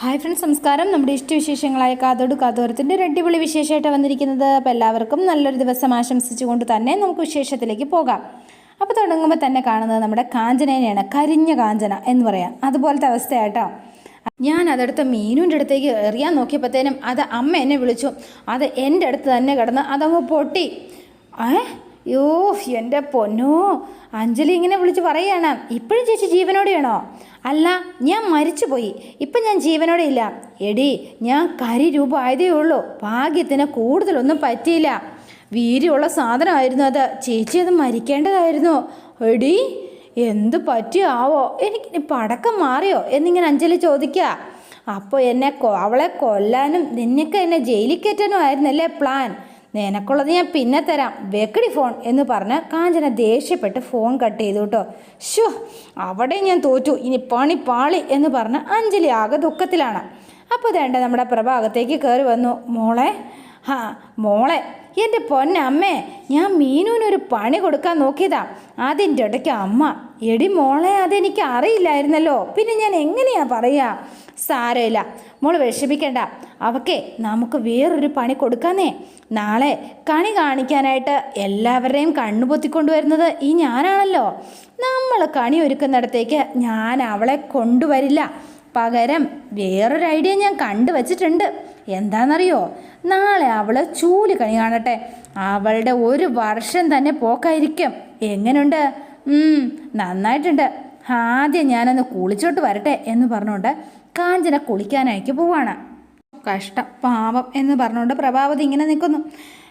Hi friends നമസ്കാരം. നമ്മുടെ ഇഷ്ടവിശേഷങ്ങളായ കാതോട് കാതോരത്തിന്റെ ഒരു അടിപൊളി വിശേഷമായിട്ട് വന്നിരിക്കുന്നത്. അപ്പോൾ എല്ലാവർക്കും നല്ലൊരു ദിവസം ആശംസിച്ചുകൊണ്ട് തന്നെ നമുക്ക് വിശേഷത്തിലേക്ക് പോകാം. അപ്പോൾ തുടങ്ങുമ്പോൾ തന്നെ കാണുന്നത് നമ്മുടെ കാഞ്ചനേനെയാണ് കരിഞ്ഞ കാഞ്ചന എന്ന് പറയാം. അതുപോലത്തെ അവസ്ഥയാട്ടോ. ഞാൻ അതെടുത്ത് മീനുവിന്റെ അടുത്തേക്ക് എറിയാൻ നോക്കിയപ്പോഴത്തേനും അത് അമ്മ എന്നെ വിളിച്ചു. അത് എന്റെ അടുത്ത് തന്നെ കിടന്ന് അതങ്ങ് പൊട്ടി. ഏ? യോ എന്റെ പൊന്നോ. അഞ്ജലി ഇങ്ങനെ വിളിച്ച് പറയുകയാണ് ഇപ്പോഴും ചേച്ചി ജീവനോടെയാണോ അല്ല ഞാൻ മരിച്ചുപോയി. ഇപ്പം ഞാൻ ജീവനോടെ ഇല്ല. എടി ഞാൻ കരി രൂപ ആയതേ ഉള്ളൂ. ഭാഗ്യത്തിന് കൂടുതലൊന്നും പറ്റിയില്ല. വീര്യമുള്ള സാധനമായിരുന്നു അത്. ചേച്ചി അത് മരിക്കേണ്ടതായിരുന്നു. എടി എന്ത് പറ്റിയാവോ? എനിക്ക് പടക്കം മാറിയോ? എന്നിങ്ങനെ അഞ്ജലി ചോദിക്കുക അപ്പോൾ എന്നെ അവളെ കൊല്ലാനും നിന്നൊക്കെ എന്നെ ജയിലിൽ കയറ്റാനും ആയിരുന്നല്ലേ പ്ലാൻ? നിനക്കുള്ളത് ഞാൻ പിന്നെ തരാം. വെക്കടി ഫോൺ എന്ന് പറഞ്ഞ് കാഞ്ചന ദേഷ്യപ്പെട്ട് ഫോൺ കട്ട് ചെയ്തു കേട്ടോ ഷോ അവിടെ ഞാൻ തോറ്റു. ഇനി പണി പാളി എന്ന് പറഞ്ഞ് അഞ്ജലി ആകെ ദുഃഖത്തിലാണ്. അപ്പോൾ വേണ്ട നമ്മുടെ പ്രഭാഗത്തേക്ക് കയറി വന്നു. മോളെ ഹാ മോളെ എന്റെ പൊന്നമ്മേ ഞാൻ മീനുവിനൊരു പണി കൊടുക്കാൻ നോക്കിയതാ. അതിന്റെ ഇടയ്ക്ക് അമ്മ എടി മോളെ അതെനിക്ക് അറിയില്ലായിരുന്നല്ലോ. പിന്നെ ഞാൻ എങ്ങനെയാ പറയുക സാരമില്ല മോൾ വിഷമിക്കണ്ട. അവക്കെ നമുക്ക് വേറൊരു പണി കൊടുക്കാന്നേ. നാളെ കണി കാണിക്കാനായിട്ട് എല്ലാവരുടെയും കണ്ണു പൊത്തിക്കൊണ്ടുവരുന്നത് ഈ ഞാനാണല്ലോ. നമ്മൾ കണി ഒരുക്കുന്നിടത്തേക്ക് ഞാൻ അവളെ കൊണ്ടുവരില്ല. പകരം വേറൊരു ഐഡിയ ഞാൻ കണ്ടുവച്ചിട്ടുണ്ട്. എന്താണെന്നറിയോ നാളെ അവൾ ചൂൽ കണി കാണട്ടെ. അവളുടെ ഒരു വർഷം തന്നെ പോക്കായിരിക്കും. എങ്ങനെയുണ്ട് നന്നായിട്ടുണ്ട്. ആദ്യം ഞാനൊന്ന് കുളിച്ചോട്ട് വരട്ടെ എന്ന് പറഞ്ഞുകൊണ്ട് കാഞ്ചന കുളിക്കാനായിട്ട് പോവാണ്. കഷ്ടം പാപം എന്ന് പറഞ്ഞുകൊണ്ട് പ്രഭാവതി ഇങ്ങനെ നിൽക്കുന്നു.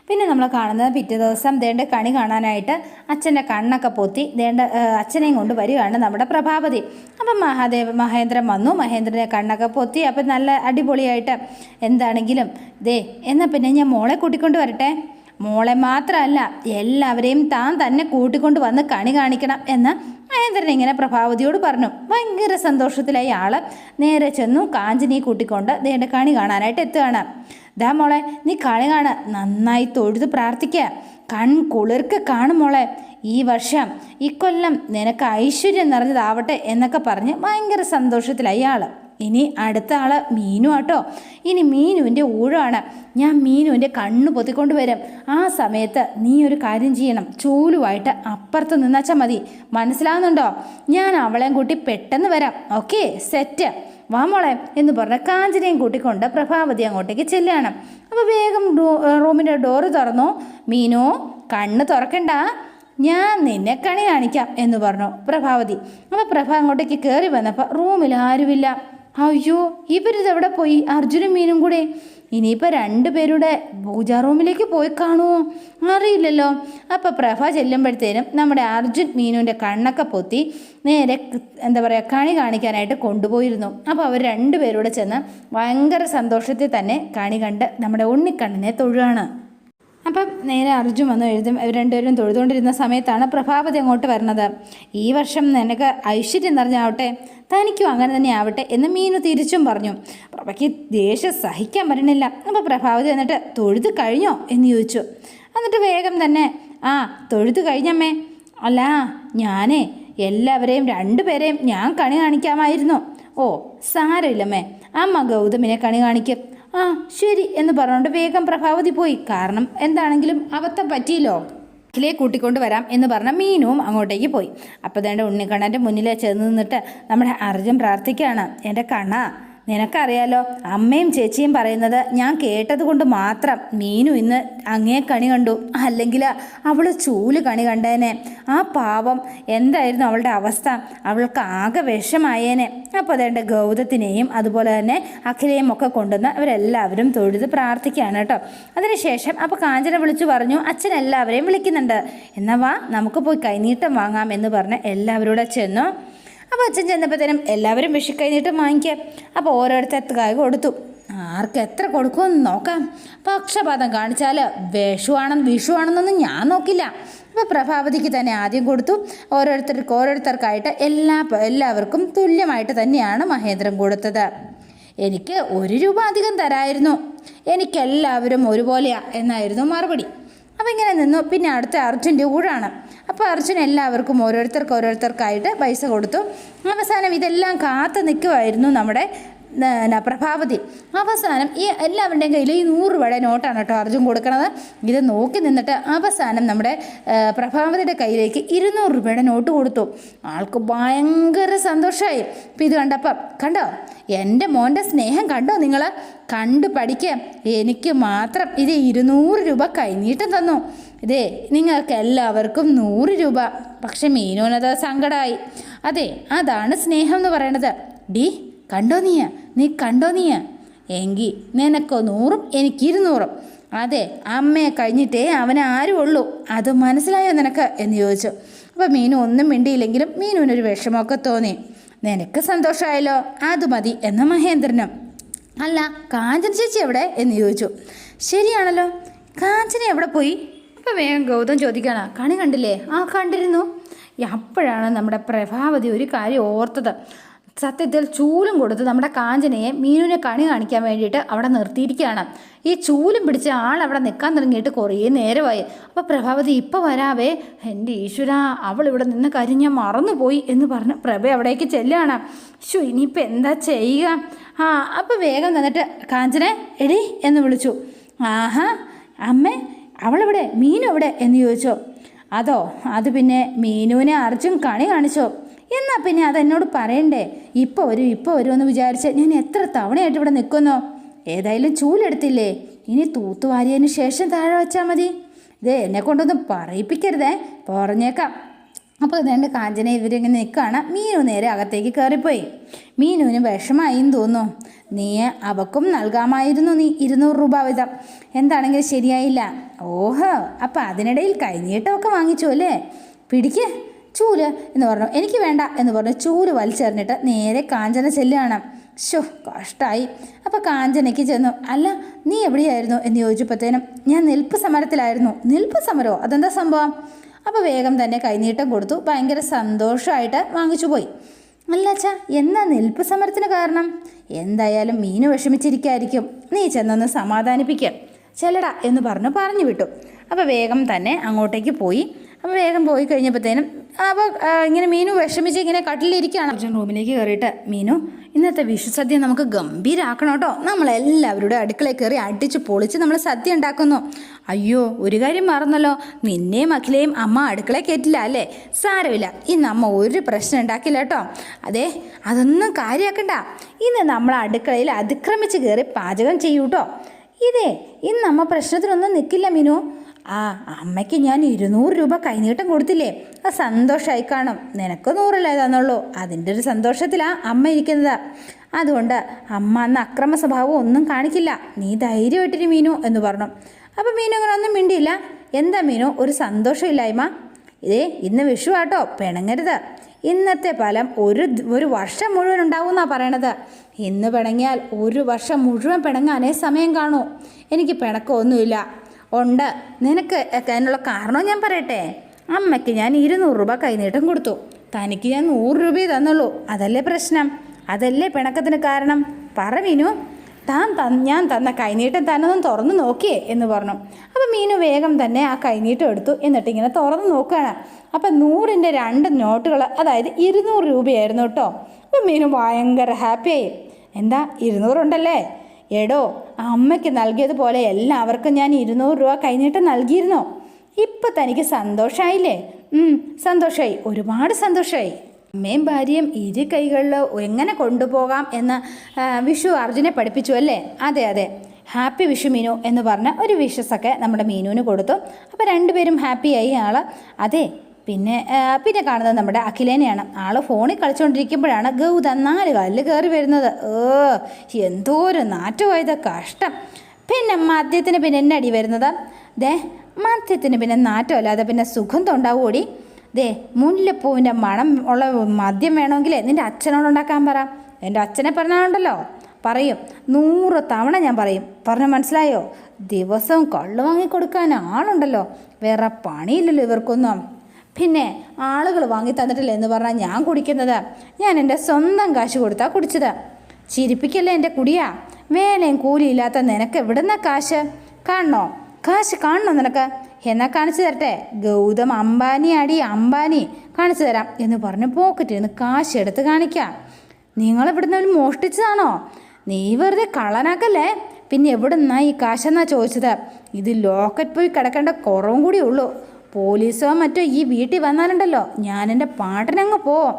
പിന്നെ നമ്മൾ കാണുന്നത് പിറ്റേ ദിവസം ദേണ്ട കണി കാണാനായിട്ട് അച്ഛന്റെ കണ്ണൊക്കെ പൊത്തി ദേണ്ട അച്ഛനെയും കൊണ്ട് വരികയാണ് നമ്മുടെ പ്രഭാപതി. അപ്പം മഹാദേവ മഹേന്ദ്രൻ വന്നു. മഹേന്ദ്രനെ കണ്ണൊക്കെ പൊത്തി. അപ്പം നല്ല അടിപൊളിയായിട്ട് എന്താണെങ്കിലും ദേ എന്നാൽ പിന്നെ ഞാൻ മോളെ കൂട്ടിക്കൊണ്ട് വരട്ടെ? മോളെ മാത്രമല്ല എല്ലാവരെയും താൻ തന്നെ കൂട്ടിക്കൊണ്ട് വന്ന് കണി കാണിക്കണം എന്ന് മഹേന്ദ്രൻ ഇങ്ങനെ പ്രഭാവതിയോട് പറഞ്ഞു. ഭയങ്കര സന്തോഷത്തിലായി ആൾ നേരെ ചെന്നു കാഞ്ചിനിയെ കൂട്ടിക്കൊണ്ട് ദേണ്ട കണി കാണാനായിട്ട് എത്തുകയാണ്. ദാ മോളെ നീ കളി കാണ. നന്നായി തൊഴുത് പ്രാർത്ഥിക്കുക കൺ കുളിർക്ക് കാണും മോളെ. ഈ വർഷം ഇക്കൊല്ലം നിനക്ക് ഐശ്വര്യം നിറഞ്ഞതാവട്ടെ എന്നൊക്കെ പറഞ്ഞ് ഭയങ്കര സന്തോഷത്തിലായി ആൾ. ഇനി അടുത്ത ആൾ മീനു ആട്ടോ. ഇനി മീനുവിന്റെ ഊഴമാണ് ഞാൻ മീനുവിന്റെ കണ്ണ് പൊത്തിക്കൊണ്ട് വരും. ആ സമയത്ത് നീ ഒരു കാര്യം ചെയ്യണം. ചൂലുമായിട്ട് അപ്പുറത്ത് നിന്നാച്ചാൽ മതി. മനസ്സിലാവുന്നുണ്ടോ? ഞാൻ അവളെയും കൂട്ടി പെട്ടെന്ന് വരാം. Okay set. വാ മോളെ എന്ന് പറഞ്ഞ കാഞ്ചനയും കൂട്ടിക്കൊണ്ട് പ്രഭാവതി അങ്ങോട്ടേക്ക് ചെല്ലുകയാണ്. അപ്പോൾ വേഗം റൂമിന്റെ ഡോറ് തുറന്നു. മീനു കണ്ണ് തുറക്കണ്ട. ഞാൻ നിന്നെ കണി കാണിക്കാം എന്ന് പറഞ്ഞു പ്രഭാവതി. അപ്പോൾ പ്രഭ അങ്ങോട്ടേക്ക് കയറി വന്നപ്പോൾ റൂമിൽ ആരുമില്ല. അയ്യോ ഇവരിതെവിടെ പോയി? അർജുനും മീനും കൂടെ. ഇനിയിപ്പോൾ രണ്ടുപേരുടെ പൂജാ റൂമിലേക്ക് പോയി കാണുമോ അറിയില്ലല്ലോ. അപ്പോൾ പ്രഭ ചെല്ലുമ്പോഴത്തേനും നമ്മുടെ അർജുൻ മീനുവിന്റെ കണ്ണൊക്കെ പൊത്തി നേരെ എന്താ പറയുക കണി കാണിക്കാനായിട്ട് കൊണ്ടുപോയിരുന്നു. അപ്പോൾ അവർ രണ്ടുപേരൂടെ ചെന്ന് ഭയങ്കര സന്തോഷത്തിൽ തന്നെ കണി കണ്ട് നമ്മുടെ ഉണ്ണിക്കണ്ണിനെ തൊഴുകയാണ് അപ്പം നേരെ അർജുൻ വന്ന് എഴുതും ഇവർ രണ്ടുപേരും തൊഴുതുകൊണ്ടിരുന്ന സമയത്താണ് പ്രഭാവതി അങ്ങോട്ട് വരുന്നത് ഈ വർഷം നിനക്ക് ഐശ്വര്യം നിറഞ്ഞാവട്ടെ തനിക്കും അങ്ങനെ തന്നെ ആവട്ടെ എന്ന് മീനു തിരിച്ചും പറഞ്ഞു. പ്രഭയ്ക്ക് ദേഷ്യം സഹിക്കാൻ പറ്റണില്ല. അപ്പോൾ പ്രഭാവതി എന്നിട്ട് തൊഴുത് കഴിഞ്ഞോ? എന്ന് ചോദിച്ചു. എന്നിട്ട് വേഗം തന്നെ ആ തൊഴുത് കഴിഞ്ഞമ്മേ. അല്ല ഞാനേ എല്ലാവരെയും രണ്ടുപേരെയും ഞാൻ കണി കാണിക്കാമായിരുന്നു. ഓ സാരമില്ലമ്മേ. അമ്മ ഗൗതമിനെ കണി കാണിക്കും. ആ ശരി എന്ന് പറഞ്ഞുകൊണ്ട് വേഗം പ്രഭാവതി പോയി. കാരണം എന്താണെങ്കിലും അബദ്ധം പറ്റിയല്ലോ. ിലെ കൂട്ടിക്കൊണ്ട് വരാം എന്ന് പറഞ്ഞ മീനുവും അങ്ങോട്ടേക്ക് പോയി. അപ്പോൾ തന്നെ ഉണ്ണിക്കണ്ണന്റെ മുന്നിലേ ചെന്ന് നിന്നിട്ട് നമ്മുടെ അർജുൻ പ്രാർത്ഥിക്കുകയാണ്. എന്റെ കണ്ണ നിനക്കറിയാലോ അമ്മയും ചേച്ചിയും പറയുന്നത് ഞാൻ കേട്ടത് കൊണ്ട് മാത്രം മീനു ഇന്ന് അങ്ങേ കണി കണ്ടു. അല്ലെങ്കിൽ അവൾ ചൂൽ കണി കണ്ടേനെ. ആ പാവം എന്തായിരുന്നു അവളുടെ അവസ്ഥ? അവൾക്ക് ആകെ വിഷമായേനെ. അപ്പോൾ അതേണ്ട ഗൗതത്തിനെയും അതുപോലെ തന്നെ അഖിലയും ഒക്കെ കൊണ്ടുവന്ന് അവരെല്ലാവരും തൊഴുത് പ്രാർത്ഥിക്കുകയാണ് കേട്ടോ. അതിനുശേഷം അപ്പോൾ കാഞ്ചന വിളിച്ചു പറഞ്ഞു അച്ഛൻ എല്ലാവരെയും വിളിക്കുന്നുണ്ട്. എന്നാ വാ നമുക്ക് പോയി കൈനീട്ടം വാങ്ങാം എന്ന് പറഞ്ഞ് എല്ലാവരോടെ ചെന്നു. അപ്പോൾ അച്ഛൻ ചെന്നപ്പോഴത്തേനും എല്ലാവരും വിഷുക്കൈനീട്ടം വാങ്ങിക്കുക അപ്പോൾ ഓരോരുത്തർക്ക് കൈ കൊടുത്തു. ആർക്ക് എത്ര കൊടുക്കുമെന്ന് നോക്കാം. പക്ഷപാതം കാണിച്ചാൽ വിഷുവാണെന്ന് വിഷുവാണെന്നൊന്നും ഞാൻ നോക്കില്ല. അപ്പോൾ പ്രഭാവതിക്ക് തന്നെ ആദ്യം കൊടുത്തു. ഓരോരുത്തർക്ക് ഓരോരുത്തർക്കായിട്ട് എല്ലാ എല്ലാവർക്കും തുല്യമായിട്ട് തന്നെയാണ് മഹേന്ദ്രൻ കൊടുത്തത്. എനിക്ക് ഒരു രൂപ അധികം തരായിരുന്നു. എനിക്കെല്ലാവരും ഒരുപോലെയാ എന്നായിരുന്നു മറുപടി. അപ്പോൾ ഇങ്ങനെ നിന്നു. പിന്നെ അടുത്ത അർജുന്റെ ഊഴാണ്. അപ്പോൾ അർജുൻ എല്ലാവർക്കും ഓരോരുത്തർക്ക് ഓരോരുത്തർക്കായിട്ട് പൈസ കൊടുത്തു. അവസാനം ഇതെല്ലാം കാത്തു നിൽക്കുമായിരുന്നു നമ്മുടെ പ്രഭാവതി. അവസാനം ഈ എല്ലാവരുടെയും കയ്യിൽ ഈ നൂറ് രൂപയുടെ നോട്ടാണ് കേട്ടോ അർജുൻ കൊടുക്കണത്. ഇത് നോക്കി നിന്നിട്ട് അവസാനം നമ്മുടെ പ്രഭാവതിയുടെ കയ്യിലേക്ക് ഇരുന്നൂറ് രൂപയുടെ നോട്ട് കൊടുത്തു. ആൾക്ക് ഭയങ്കര സന്തോഷമായി ഇപ്പം ഇത് കണ്ടപ്പം കണ്ടോ? എന്റെ മോന്റെ സ്നേഹം കണ്ടോ നിങ്ങൾ കണ്ടു പഠിക്കുക എനിക്ക് മാത്രം ഇത് ഇരുന്നൂറ് രൂപ കൈനീട്ടം തന്നു. ഇതേ നിങ്ങൾക്ക് എല്ലാവർക്കും നൂറ് രൂപ. പക്ഷെ മീനുവിനത് സങ്കടമായി അതെ അതാണ് സ്നേഹം എന്ന് പറയണത്. ഡി കണ്ടോ നീയ? നീ കണ്ടോ നീയ? എങ്കിൽ നിനക്കോ നൂറും എനിക്ക് ഇരുന്നൂറും. അതെ അമ്മയെ കഴിഞ്ഞിട്ടേ അവനെ ആരും ഉള്ളൂ. അത് മനസ്സിലായോ നിനക്ക്? എന്ന് ചോദിച്ചു. അപ്പോൾ മീനു ഒന്നും മിണ്ടിയില്ലെങ്കിലും മീനുവിനൊരു വിഷമമൊക്കെ തോന്നി. നിനക്ക് സന്തോഷമായല്ലോ അത് മതി എന്ന മഹേന്ദ്രനും. അല്ല കാഞ്ചന ചേച്ചി എവിടെ? എന്ന് ചോദിച്ചു. ശരിയാണല്ലോ. കാഞ്ചന എവിടെ പോയി? അപ്പം വേഗം ഗൗതം ചോദിക്കുകയാണ് കണി കണ്ടില്ലേ? ആ കണ്ടിരുന്നു. അപ്പോഴാണ് നമ്മുടെ പ്രഭാവതി ഒരു കാര്യം ഓർത്തത്. സത്യത്തിൽ ചൂലും കൊടുത്ത് നമ്മുടെ കാഞ്ചനയെ മീനുവിനെ കണി കാണിക്കാൻ വേണ്ടിയിട്ട് അവിടെ നിർത്തിയിരിക്കുകയാണ്. ഈ ചൂലും പിടിച്ച ആൾ അവിടെ നിൽക്കാൻ തുടങ്ങിയിട്ട് കുറേ നേരമായി. അപ്പോൾ പ്രഭാവതി ഇപ്പോൾ വരാവേ. എന്റെ ഈശ്വര അവൾ ഇവിടെ നിന്ന് കരിഞ്ഞ ഞാൻ മറന്നുപോയി എന്ന് പറഞ്ഞ് പ്രഭ അവിടേക്ക് ചെല്ലുകയാണ്. ശു ഇനിയിപ്പോൾ എന്താ ചെയ്യുക? ആ അപ്പോൾ വേഗം തന്നിട്ട് കാഞ്ചനെ എടി എന്ന് വിളിച്ചു. ആഹാ അമ്മേ അവളെവിടെ? മീനു എവിടെ എന്ന് ചോദിച്ചോ. അതോ അത് പിന്നെ മീനുവിനെ അർജുൻ കണി കാണിച്ചോ? എന്നാൽ പിന്നെ അതെന്നോട് പറയണ്ടേ? ഇപ്പോൾ വരും ഇപ്പോൾ എന്ന് വിചാരിച്ച് ഞാൻ എത്ര തവണയായിട്ട് ഇവിടെ നിൽക്കുന്നു. ഏതായാലും ചൂലെടുത്തില്ലേ ഇനി തൂത്തുവാരിയതിന് ശേഷം താഴെ വെച്ചാൽ മതി. ഇതേ എന്നെ കൊണ്ടൊന്നും പറയിപ്പിക്കരുതേ. പറഞ്ഞേക്കാം. അപ്പോൾ ഇതേണ്ട കാഞ്ചന ഇവരിങ്ങനെ നിൽക്കുകയാണ് മീനു നേരെ അകത്തേക്ക് കയറിപ്പോയി മീനുവിന് വിഷമായി എന്ന് തോന്നുന്നു. നീ അവക്കും നൽകാമായിരുന്നു നീ ഇരുന്നൂറ് രൂപ വീതം. എന്താണെങ്കിൽ ശരിയായില്ല. ഓഹോ അപ്പം അതിനിടയിൽ കൈനീട്ടമൊക്കെ വാങ്ങിച്ചു അല്ലേ? പിടിക്ക് ചൂൽ എന്ന് പറഞ്ഞു. എനിക്ക് വേണ്ട എന്ന് പറഞ്ഞു ചൂൽ വലിച്ചെറിഞ്ഞിട്ട് നേരെ കാഞ്ചന ചെല്ലുകയാണ്. ഷോ കഷ്ടായി. അപ്പോൾ കാഞ്ചനയ്ക്ക് ചെന്നു. അല്ല നീ എവിടെയായിരുന്നു എന്ന് ചോദിച്ചപ്പോഴത്തേനും ഞാൻ നിൽപ്പ് സമരത്തിലായിരുന്നു. നിൽപ്പ് സമരമോ? അതെന്താ സംഭവം? അപ്പോൾ വേഗം തന്നെ കൈനീട്ടം കൊടുത്തു. ഭയങ്കര സന്തോഷമായിട്ട് വാങ്ങിച്ചു പോയി. അല്ല അച്ഛാ എന്നാ നിൽപ്പ് സമരത്തിന് കാരണം? എന്തായാലും മീന് വിഷമിച്ചിരിക്കായിരിക്കും. നീ ചെന്നൊന്ന് സമാധാനിപ്പിക്കുക ചെല്ലടാ എന്ന് പറഞ്ഞു പറഞ്ഞു വിട്ടു. അപ്പോൾ വേഗം തന്നെ അങ്ങോട്ടേക്ക് പോയി. അപ്പോൾ വേഗം പോയി കഴിഞ്ഞപ്പോഴത്തേനും അപ്പോൾ ഇങ്ങനെ മീനു വിഷമിച്ച് ഇങ്ങനെ കട്ടിലിരിക്കുകയാണ്. അർജുൻ റൂമിലേക്ക് കയറിയിട്ട് മീനു ഇന്നത്തെ വിഷുസദ്യ നമുക്ക് ഗംഭീരാക്കണം കേട്ടോ. നമ്മളെല്ലാവരുടെ അടുക്കളയിൽ കയറി അടിച്ച് പൊളിച്ച് നമ്മൾ സദ്യ ഉണ്ടാക്കുന്നു. അയ്യോ ഒരു കാര്യം മറന്നല്ലോ. നിന്നെയും അഖിലയും അമ്മ അടുക്കള കയറ്റില്ല അല്ലേ? സാരമില്ല. ഇന്ന് അമ്മ ഒരു പ്രശ്നം ഉണ്ടാക്കില്ല കേട്ടോ. അതെ അതൊന്നും കാര്യമാക്കണ്ട ഇന്ന് നമ്മൾ അടുക്കളയിൽ അതിക്രമിച്ച് കയറി പാചകം ചെയ്യൂ കേട്ടോ ഇതേ ഇന്ന് അമ്മ പ്രശ്നത്തിനൊന്നും നിൽക്കില്ല മീനു. ആ അമ്മയ്ക്ക് ഞാൻ ഇരുന്നൂറ് രൂപ കൈനീട്ടം കൊടുത്തില്ലേ? ആ സന്തോഷമായി കാണും. നിനക്ക് നൂറല്ലേ തന്നുള്ളൂ. അതിന്റെ ഒരു സന്തോഷത്തിലാണ് അമ്മ ഇരിക്കുന്നത്. അതുകൊണ്ട് അമ്മ അന്ന് അക്രമ സ്വഭാവം ഒന്നും കാണിക്കില്ല. നീ ധൈര്യമായിട്ടിരി മീനു എന്ന് പറഞ്ഞു. അപ്പം മീനു അങ്ങനെ ഒന്നും മിണ്ടിയില്ല. എന്താ മീനു? ഒരു സന്തോഷമില്ലായ്മ? ഇതേ ഇന്ന് വിഷു ആട്ടോ. പിണങ്ങരുത്. ഇന്നത്തെ ഫലം ഒരു ഒരു വർഷം മുഴുവൻ ഉണ്ടാവും എന്നാണ് പറയണത്. ഇന്ന് പിണങ്ങിയാൽ ഒരു വർഷം മുഴുവൻ പിണങ്ങാനേ സമയം കാണൂ. എനിക്ക് പിണക്കമൊന്നുമില്ല. ഉണ്ട്. നിനക്ക് അതിനുള്ള കാരണം ഞാൻ പറയട്ടെ. അമ്മയ്ക്ക് ഞാൻ ഇരുന്നൂറ് രൂപ കൈനീട്ടം കൊടുത്തു. തനിക്ക് ഞാൻ നൂറ് രൂപയെ തന്നുള്ളൂ. അതല്ലേ പ്രശ്നം? അതല്ലേ പിണക്കത്തിന് കാരണം? പറ മീനു. താൻ ഞാൻ തന്ന കൈനീട്ടം തന്നൊന്നും തുറന്നു നോക്കിയേ എന്ന് പറഞ്ഞു. അപ്പം മീനു വേഗം തന്നെ ആ കൈനീട്ടം എടുത്തു. എന്നിട്ട് ഇങ്ങനെ തുറന്നു നോക്കുകയാണ്. അപ്പം നൂറിന്റെ രണ്ട് നോട്ടുകൾ അതായത് ഇരുന്നൂറ് രൂപയായിരുന്നു കേട്ടോ. അപ്പം മീനു ഭയങ്കര ഹാപ്പിയായി എന്താ ഇരുന്നൂറുണ്ടല്ലേ? എടോ അമ്മയ്ക്ക് നൽകിയതുപോലെ എല്ലാവർക്കും ഞാൻ ഇരുന്നൂറ് രൂപ കൈനീട്ടം നൽകിയിരുന്നോ? ഇപ്പം തനിക്ക് സന്തോഷമായില്ലേ സന്തോഷമായി ഒരുപാട് സന്തോഷമായി അമ്മയും ഭാര്യയും ഇരു കൈകളിൽ എങ്ങനെ കൊണ്ടുപോകാം എന്ന് വിഷു അർജുനെ പഠിപ്പിച്ചു അല്ലേ? അതെ അതെ. ഹാപ്പി വിഷു മീനു എന്ന് പറഞ്ഞ ഒരു വിഷസൊക്കെ നമ്മുടെ മീനുവിന് കൊടുത്തു. അപ്പോൾ രണ്ടുപേരും ഹാപ്പിയായി ആൾ അതെ പിന്നെ പിന്നെ കാണുന്നത് നമ്മുടെ അഖിലേനെയാണ്. ആൾ ഫോണിൽ കളിച്ചുകൊണ്ടിരിക്കുമ്പോഴാണ് ഗൗത നാല് കാലിൽ കയറി വരുന്നത്. ഓ എന്തോ ഒരു നാറ്റുപോയത് കഷ്ടം. പിന്നെ മദ്യത്തിന് പിന്നെ എന്നടി വരുന്നത്? ദേ മദ്യത്തിന് പിന്നെ നാറ്റമല്ലാതെ പിന്നെ സുഖം ഉണ്ടാവുമോടി ദേ മുല്ലപ്പൂവിന്റെ മണം ഉള്ള മദ്യം വേണമെങ്കിൽ നിന്റെ അച്ഛനോട് ഉണ്ടാക്കാൻ പറ. എന്റെ അച്ഛനെ പറഞ്ഞാലുണ്ടല്ലോ. പറയും. നൂറ് തവണ ഞാൻ പറയും. പറഞ്ഞ മനസ്സിലായോ? ദിവസവും കള്ളു വാങ്ങിക്കൊടുക്കാൻ ആളുണ്ടല്ലോ. വേറെ പണിയില്ലല്ലോ ഇവർക്കൊന്നും. പിന്നെ ആളുകൾ വാങ്ങി തന്നിട്ടില്ല എന്ന് പറഞ്ഞാൽ ഞാൻ കുടിക്കുന്നത്. ഞാൻ എന്റെ സ്വന്തം കാശ് കൊടുത്താൽ കുടിച്ചത്. ചിരിപ്പിക്കല്ലേ എന്റെ കുടിയാ? വേലയും കൂലിയില്ലാത്ത നിനക്ക് എവിടുന്ന കാശ്? കാണണോ? കാശ് കാണണോ നിനക്ക്? എന്നാ കാണിച്ചു തരട്ടെ? ഗൗതം അംബാനി അടി അംബാനി കാണിച്ചു തരാം എന്ന് പറഞ്ഞ് പോക്കറ്റിൽ നിന്ന് കാശ് എടുത്ത് കാണിക്കാം. നിങ്ങളിവിടുന്ന് ഒരു മോഷ്ടിച്ചതാണോ? നീ വെറുതെ കള്ളനാക്കല്ലേ? പിന്നെ എവിടെ നിന്നാ ഈ കാശെന്നാ ചോദിച്ചത്? ഇത് ലോക്കറ്റ് പോയി കിടക്കേണ്ട കുറവും കൂടി ഉള്ളൂ. പോലീസോ മറ്റോ ഈ വീട്ടിൽ വന്നാലുണ്ടല്ലോ. ഞാൻ എന്റെ പാട്ടിനങ്ങ് പോവും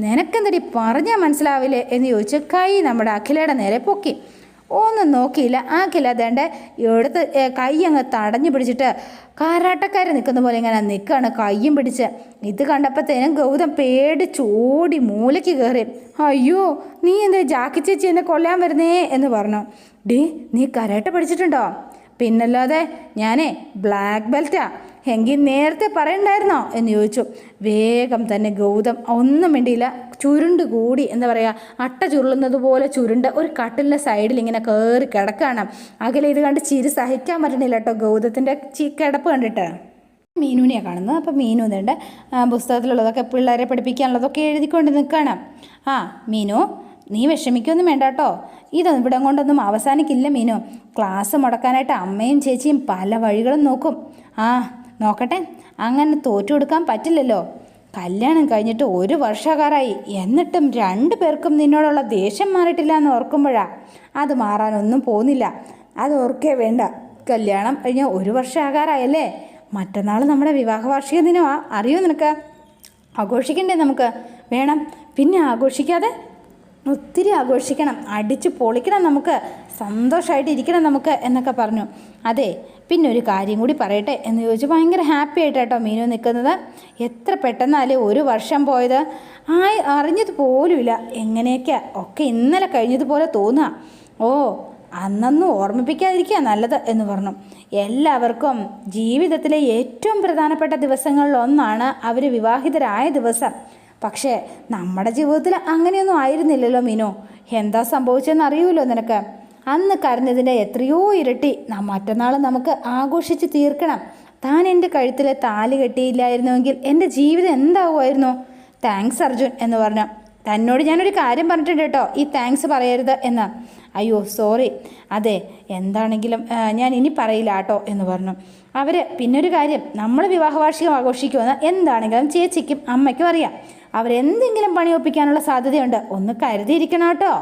നിനക്കെന്തടി പറഞ്ഞാൽ മനസ്സിലാവില്ലേ? എന്ന് ചോദിച്ച് കൈ നമ്മുടെ അഖിലയുടെ നേരെ പൊക്കി. ഒന്നും നോക്കിയില്ല. ആ അതേണ്ട. എടുത്ത് ഏ, കൈ അങ്ങ് തടഞ്ഞു പിടിച്ചിട്ട് കാരാട്ടക്കാർ നിൽക്കുന്ന പോലെ ഇങ്ങനെ നിൽക്കുകയാണ് കയ്യും പിടിച്ച്. ഇത് കണ്ടപ്പോഴത്തേനും ഗൗതം പേടി ചൂടി മൂലയ്ക്ക് കയറി. അയ്യോ നീ എന്താ ജാക്കി ചേച്ചി എന്നെ കൊല്ലാൻ വരുന്നേ? എന്ന് പറഞ്ഞു. ഡേ നീ കരാട്ട പഠിച്ചിട്ടുണ്ടോ? പിന്നല്ലാതെ ഞാനേ ബ്ലാക്ക് ബെൽറ്റാ. എങ്കിൽ നേരത്തെ പറയണ്ടായിരുന്നോ? എന്ന് ചോദിച്ചു. വേഗം തന്നെ ഗൗതം ഒന്നും വേണ്ടിയില്ല ചുരുണ്ട് കൂടി എന്താ പറയുക അട്ട ചുരുളുന്നത് പോലെ ചുരുണ്ട് ഒരു കട്ടിലിന്റെ സൈഡിൽ ഇങ്ങനെ കയറി കിടക്കുകയാണ് അകലെ ഇത് കണ്ട് ചിരി സഹിക്കാൻ പറ്റണില്ല കേട്ടോ ഗൗതത്തിന്റെ കിടപ്പ് കണ്ടിട്ട്. മീനുവിനെയാണ് കാണുന്നത്. അപ്പോൾ മീനു ഇതുണ്ട് പുസ്തകത്തിലുള്ളതൊക്കെ പിള്ളേരെ പഠിപ്പിക്കാനുള്ളതൊക്കെ എഴുതിക്കൊണ്ട് നിൽക്കുകയാണ് ആ മീനു നീ വിഷമിക്കൊന്നും വേണ്ട കേട്ടോ ഇതൊന്നും ഇവിടെ കൊണ്ടൊന്നും അവസാനിക്കില്ല മീനു. ക്ലാസ് മുടക്കാനായിട്ട് അമ്മയും ചേച്ചിയും പല വഴികളും നോക്കും. ആ നോക്കട്ടെ അങ്ങനെ തോറ്റു കൊടുക്കാൻ പറ്റില്ലല്ലോ. കല്യാണം കഴിഞ്ഞിട്ട് ഒരു വർഷക്കാരായി എന്നിട്ടും രണ്ടു പേർക്കും നിന്നോടുള്ള ദേഷ്യം മാറിയിട്ടില്ല എന്ന് ഓർക്കുമ്പോഴാ. അത് മാറാനൊന്നും പോകുന്നില്ല. അത് ഓർക്കേ വേണ്ട. കല്യാണം കഴിഞ്ഞ ഒരു വർഷം ആകാറായല്ലേ മറ്റന്നാൾ നമ്മുടെ വിവാഹ വാർഷിക ദിനമാ. അറിയോ നിനക്ക്? ആഘോഷിക്കണ്ടേ നമുക്ക്? വേണം. പിന്നെ ആഘോഷിക്കാതെ ഒത്തിരി ആഘോഷിക്കണം. അടിച്ച് പൊളിക്കണം നമുക്ക്. സന്തോഷമായിട്ട് ഇരിക്കണം നമുക്ക് എന്നൊക്കെ പറഞ്ഞു. അതെ പിന്നെ ഒരു കാര്യം കൂടി പറയട്ടെ എന്ന് ചോദിച്ചു. ഭയങ്കര ഹാപ്പി ആയിട്ട് കേട്ടോ മീനു നിൽക്കുന്നത്. എത്ര പെട്ടെന്നാലേ ഒരു വർഷം പോയത്. ആ അറിഞ്ഞത് പോലുമില്ല. എങ്ങനെയൊക്കെ ഒക്കെ ഇന്നലെ കഴിഞ്ഞതുപോലെ തോന്നുക ഓ അന്നൊന്നും ഓർമ്മിപ്പിക്കാതിരിക്കുക നല്ലത് എന്ന് പറഞ്ഞു. എല്ലാവർക്കും ജീവിതത്തിലെ ഏറ്റവും പ്രധാനപ്പെട്ട ദിവസങ്ങളിലൊന്നാണ് അവർ വിവാഹിതരായ ദിവസം. പക്ഷേ നമ്മുടെ ജീവിതത്തിൽ അങ്ങനെയൊന്നും ആയിരുന്നില്ലല്ലോ മീനു. എന്താ സംഭവിച്ചതെന്ന് അറിയുമല്ലോ നിനക്ക്? അന്ന് കരഞ്ഞതിന്റെ എത്രയോ ഇരട്ടി മറ്റന്നാൾ നമുക്ക് ആഘോഷിച്ച് തീർക്കണം. താൻ എന്റെ കഴുത്തിൽ താലി കെട്ടിയില്ലായിരുന്നുവെങ്കിൽ എന്റെ ജീവിതം എന്താവുമായിരുന്നു? താങ്ക്സ് അർജുൻ എന്ന് പറഞ്ഞു. തന്നോട് ഞാനൊരു കാര്യം പറഞ്ഞിട്ടുണ്ട് കേട്ടോ. ഈ താങ്ക്സ് പറയരുത് എന്ന്. അയ്യോ സോറി. അതെ എന്താണെങ്കിലും ഞാൻ ഇനി പറയില്ല കേട്ടോ എന്ന് പറഞ്ഞു. അവർ പിന്നൊരു കാര്യം. നമ്മൾ വിവാഹവാർഷികം ആഘോഷിക്കുമെന്ന് എന്താണെങ്കിലും ചേച്ചിക്കും അമ്മയ്ക്കും അറിയാം. അവരെന്തെങ്കിലും പണി ഒപ്പിക്കാനുള്ള സാധ്യതയുണ്ട്. ഒന്ന് കരുതിയിരിക്കണം കേട്ടോ.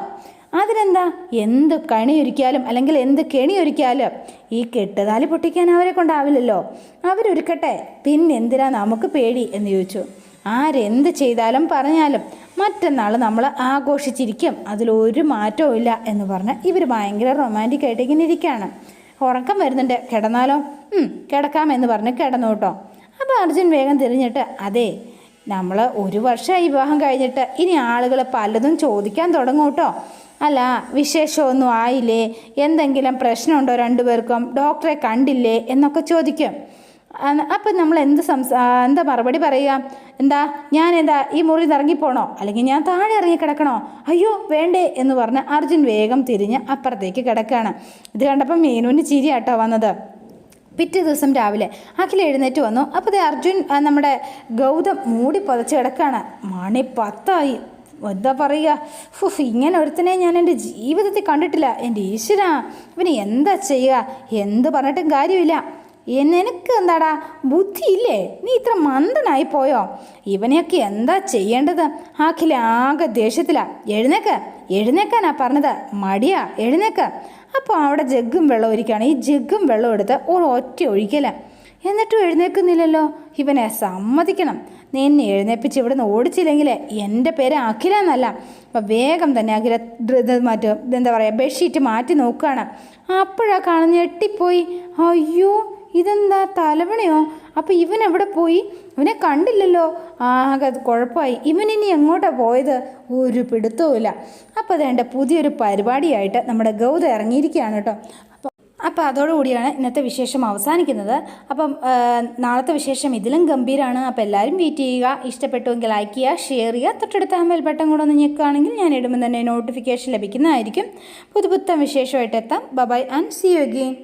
അതിനെന്താ? എന്ത് കണിയൊരുക്കിയാലും അല്ലെങ്കിൽ എന്ത് കെണിയൊരുക്കിയാലും ഈ കെട്ടുതാലി പൊട്ടിക്കാൻ അവരെ കൊണ്ടാവില്ലല്ലോ. അവരൊരുക്കട്ടെ. പിന്നെന്തിനാ നമുക്ക് പേടി എന്ന് ചോദിച്ചു. ആരെന്ത് ചെയ്താലും പറഞ്ഞാലും മറ്റന്നാൾ നമ്മൾ ആഘോഷിച്ചിരിക്കും. അതിലൊരു മാറ്റവും ഇല്ല എന്ന് പറഞ്ഞ് ഇവർ ഭയങ്കര റൊമാന്റിക് ആയിട്ട് ഇങ്ങനെ ഇരിക്കുകയാണ് ഉറക്കം വരുന്നുണ്ട്. കിടന്നാലോ? കിടക്കാം കിടക്കാമെന്ന് പറഞ്ഞ് കിടന്നു കേട്ടോ. അപ്പോൾ അർജുൻ വേഗം തിരിഞ്ഞിട്ട് അതെ നമ്മൾ ഒരു വർഷമായി വിവാഹം കഴിഞ്ഞിട്ട് ഇനി ആളുകൾ പലതും ചോദിക്കാൻ തുടങ്ങും കേട്ടോ. അല്ല വിശേഷമൊന്നും ആയില്ലേ? എന്തെങ്കിലും പ്രശ്നമുണ്ടോ രണ്ടുപേർക്കും? ഡോക്ടറെ കണ്ടില്ലേ? എന്നൊക്കെ ചോദിക്കും. അപ്പം നമ്മൾ എന്ത് സംസാ എന്താ മറുപടി പറയുക? എന്താ ഞാൻ എന്താ ഈ മുറി ഇറങ്ങിപ്പോണോ അല്ലെങ്കിൽ ഞാൻ താഴെ ഇറങ്ങി കിടക്കണോ? അയ്യോ വേണ്ടേ എന്ന് പറഞ്ഞ് അർജുൻ വേഗം തിരിഞ്ഞ് അപ്പുറത്തേക്ക് കിടക്കുകയാണ്. ഇത് കണ്ടപ്പോൾ മീനുവിന് ചിരിയാട്ടോ വന്നത്. പിറ്റേ ദിവസം രാവിലെ അഖിൽ എഴുന്നേറ്റ് വന്നു. അപ്പോൾ അർജുൻ നമ്മുടെ ഗൗതം മൂടി പുതച്ച് കിടക്കുകയാണ്. മണി പത്തായി. എന്താ പറയുക? ഇങ്ങനെ ഒരുത്തനെ ഞാൻ എന്റെ ജീവിതത്തിൽ കണ്ടിട്ടില്ല. എന്റെ ഈശ്വര ഇവന് എന്താ ചെയ്യുക? എന്ത് പറഞ്ഞിട്ടും കാര്യമില്ല. എനിക്ക് എന്താടാ? ബുദ്ധിയില്ലേ? നീ ഇത്ര മന്ദനായി പോയോ? ഇവനെയൊക്കെ എന്താ ചെയ്യേണ്ടത്? ആഖില ആകെ ദേഷ്യത്തിലാ. എഴുന്നേക്ക് എഴുന്നേക്കാനാ പറഞ്ഞത്. മടിയാ എഴുന്നേക്ക്. അപ്പോൾ അവിടെ ജഗ്ഗും വെള്ളം ഒരിക്കുകയാണ് ഈ ജഗ്ഗും വെള്ളം എടുത്ത് ഒരു ഒറ്റ ഒഴിക്കല. എന്നിട്ടും എഴുന്നേക്കുന്നില്ലല്ലോ. ഇവനെ സമ്മതിക്കണം. നീ എന്നെ എഴുന്നേപ്പിച്ച് നിന്ന് ഓടിച്ചില്ലെങ്കിൽ എന്റെ പേര് അഖില എന്നല്ല. അപ്പം വേഗം തന്നെ അഖില മാറ്റും എന്താ പറയുക ബെഡ്ഷീറ്റ് മാറ്റി നോക്കുകയാണ് അപ്പോഴാണ് കാണുന്ന ഞെട്ടിപ്പോയി. അയ്യോ ഇതെന്താ തലവണയോ? അപ്പം ഇവൻ എവിടെ പോയി? ഇവനെ കണ്ടില്ലല്ലോ. ആകെ കുഴപ്പമായി. ഇവൻ ഇനി എങ്ങോട്ടാണ് പോയത്? ഒരു പിടുത്തവും ഇല്ല അപ്പോൾ അതേണ്ട പുതിയൊരു പരിപാടിയായിട്ട് നമ്മുടെ ഗൗത ഇറങ്ങിയിരിക്കുകയാണ് കേട്ടോ. അപ്പോൾ അതോടുകൂടിയാണ് ഇന്നത്തെ വിശേഷം അവസാനിക്കുന്നത്. അപ്പം നാളത്തെ വിശേഷം ഇതിലും ഗംഭീരമാണ് അപ്പോൾ എല്ലാവരും വെയിറ്റ് ചെയ്യുക. ഇഷ്ടപ്പെട്ടുവെങ്കിൽ ലൈക്ക് ചെയ്യുക ഷെയർ ചെയ്യുക. തൊട്ടടുത്ത ആ ബട്ടൺ കൂടെ ഒന്ന് ഞെക്കുകയാണെങ്കിൽ ഞാൻ ഇടുമ്പോൾ തന്നെ നോട്ടിഫിക്കേഷൻ ലഭിക്കുന്നതായിരിക്കും. പുതുപുത്തൻ വിശേഷമായിട്ട് എത്താം. Bye bye and see you again